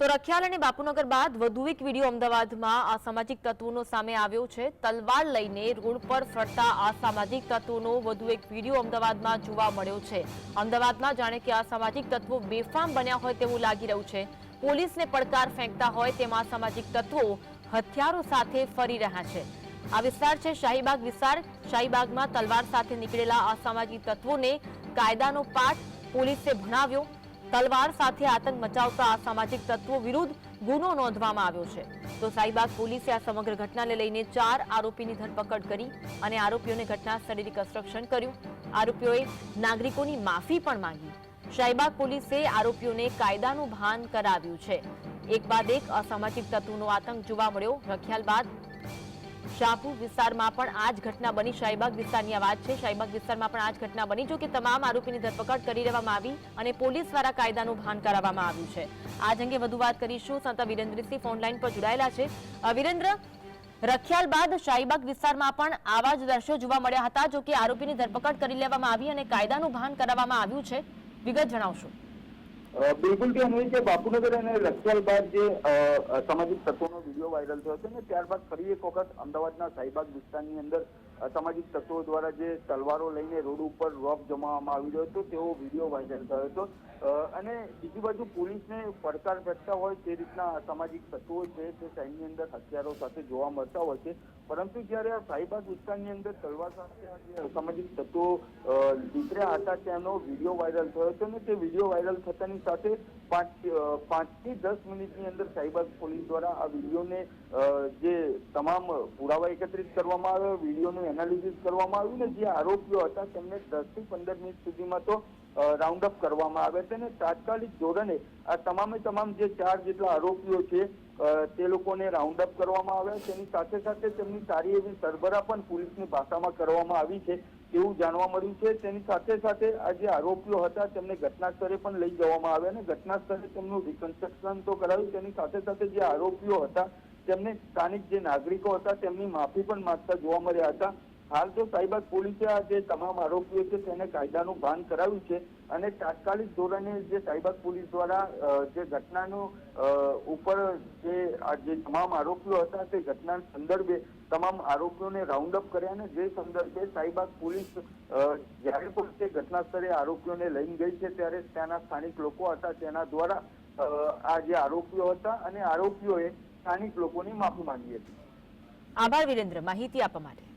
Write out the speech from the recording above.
તો રખિયાલ અને બાપુનગર બાદ વધુ એક વીડિયો અમદાવાદમાં અસામાજિક તત્વોનો સામે આવ્યો છે. તલવાર લઈને રોડ પર ફરતા અસામાજિક તત્વોનો વધુ એક વીડિયો અમદાવાદમાં જોવા મળ્યો છે. અમદાવાદમાં જાણે કે અસામાજિક તત્વો બેફામ બન્યા હોય તેવું લાગી રહ્યું છે. પોલીસને પડકાર ફેંકતા હોય તેમાં અસામાજિક તત્વો હથિયારો સાથે ફરી રહ્યા છે. આ વિસ્તાર છે શાહીબાગ વિસ્તાર. શાહીબાગમાં તલવાર સાથે નીકળેલા અસામાજિક તત્વોને કાયદાનો પાઠ પોલીસે ભણાવ્યો. તલવાર સાથે આતંક મચાવતા અસામાજિક તત્વો વિરુદ્ધ ગુનો નોંધવામાં આવ્યો છે. તો સાઈબાગ પોલીસે આ સમગ્ર ઘટનાને લઈને ચાર આરોપીની ધરપકડ કરી અને આરોપીઓને ઘટના સ્થળે રિકન્સ્ટ્રક્શન કર્યું. આરોપીઓએ નાગરિકોની માફી પણ માંગી. શાહીબાગ પોલીસે આરોપીઓને કાયદાનું ભાન કરાવ્યું છે. એક બાદ એક અસામાજિક તત્વોનો આતંક જોવા મળ્યો. રખિયાલ બાદ શાહપુર વિસ્તારમાં પણ આ જ ઘટના બની. શાહીબાગ વિસ્તારની આ વાત છે. શાહીબાગ વિસ્તારમાં પણ આ જ ઘટના બની, જો કે તમામ આરોપીની ધરપકડ કરી લેવામાં આવી અને પોલીસ દ્વારા કાયદાનું ભાન કરાવવામાં આવ્યું છે. આજ અંગે વધુ વાત કરીશું. સંત વિરેન્દ્રસિંહ ફોનલાઈન પર જોડાયેલા છે. વિરેન્દ્ર, રખિયાલ બાદ શાહીબાગ વિસ્તારમાં પણ આવા જ દ્રશ્યો જોવા મળ્યા હતા, જો કે આરોપીની ધરપકડ કરી લેવામાં આવી અને કાયદાનું ભાન કરાવવામાં આવ્યું છે. વિગત જણાવશો. બિલકુલ કે અન્વય કે બાપુનગર અને રખિયાલ બાદ જે સામાજિક તત્વોનો વીડિયો વાયરલ થયો છે ને, ત્યારબાદ ફરી એક વખત અમદાવાદના સાઈબાગ વિસ્તારની અંદર અસામાજિક તત્વો દ્વારા જે તલવારો લઈને રોડ ઉપર રોપ જમાવવામાં આવી રહ્યો હતો, તેવો વીડિયો વાયરલ થયો હતો. અને બીજી બાજુ પોલીસને પડકાર ફેંકતા હોય તે રીતના અસામાજિક તત્વો છે તે શહેરની અંદર હથિયારો સાથે જોવા મળતા હોય છે. પરંતુ જ્યારે આ સાઈબાગ વિસ્તારની અંદર તલવાર સાથે સામાજિક તત્વો નીકળ્યા હતા તેનો વીડિયો વાયરલ થયો હતો અને તે વીડિયો વાયરલ થતાની સાથે પાંચ પાંચથી દસ મિનિટની અંદર સાઈબાગ પોલીસ દ્વારા આ વિડીયોને જે તમામ પુરાવા એકત્રિત કરવામાં આવ્યો, વિડીયોનું એનાલિસિસ કરવામાં આવ્યું ને જે આરોપીઓ હતા, તેમને દસથી પંદર મિનિટ સુધીમાં તો રાઉન્ડ અપ કરવામાં આવે છે અને તાત્કાલિક ધોરણે આ તમામે તમામ જે ચાર જેટલા આરોપીઓ છે તે લોકોને રાઉન્ડ અપ કરવામાં આવ્યા તેની સાથે સાથે તેમની સારી એવી સરભરા પણ પોલીસની ભાષામાં કરવામાં આવી છે એવું જાણવા મળ્યું છે. તેની સાથે સાથે આ જે આરોપીઓ હતા, તેમને ઘટના સ્થળે પણ લઈ જવામાં આવ્યા અને ઘટના સ્થળે તેમનું રિકન્સ્ટ્રક્શન તો કરાવ્યું તેની સાથે સાથે જે આરોપીઓ હતા, તેમને સ્થાનિક જે નાગરિકો હતા, તેમની માફી પણ માંગતા જોવા મળ્યા હતા. હાલ તો સાઈબાગ પોલીસે આ જે તમામ આરોપીઓ છે તેને કાયદાનું ભાન કરાવ્યું છે અને તાત્કાલિક ધોરણે જે સાઈબાગ પોલીસ દ્વારા જે ઘટનાનું ઉપર જે જે તમામ આરોપીઓ હતા તે ઘટના સંદર્ભે તમામ આરોપીઓને રાઉન્ડ કર્યા અને જે સંદર્ભે સાઈબાગ પોલીસ જ્યારે પણ તે ઘટના સ્થળે આરોપીઓને લઈને ગઈ છે ત્યારે ત્યાંના સ્થાનિક લોકો હતા તેના દ્વારા આ જે આરોપીઓ હતા અને આરોપીઓએ સ્થાનિક લોકોની માફી માંગી હતી. આભાર વિરેન્દ્ર, માહિતી આપવા માટે.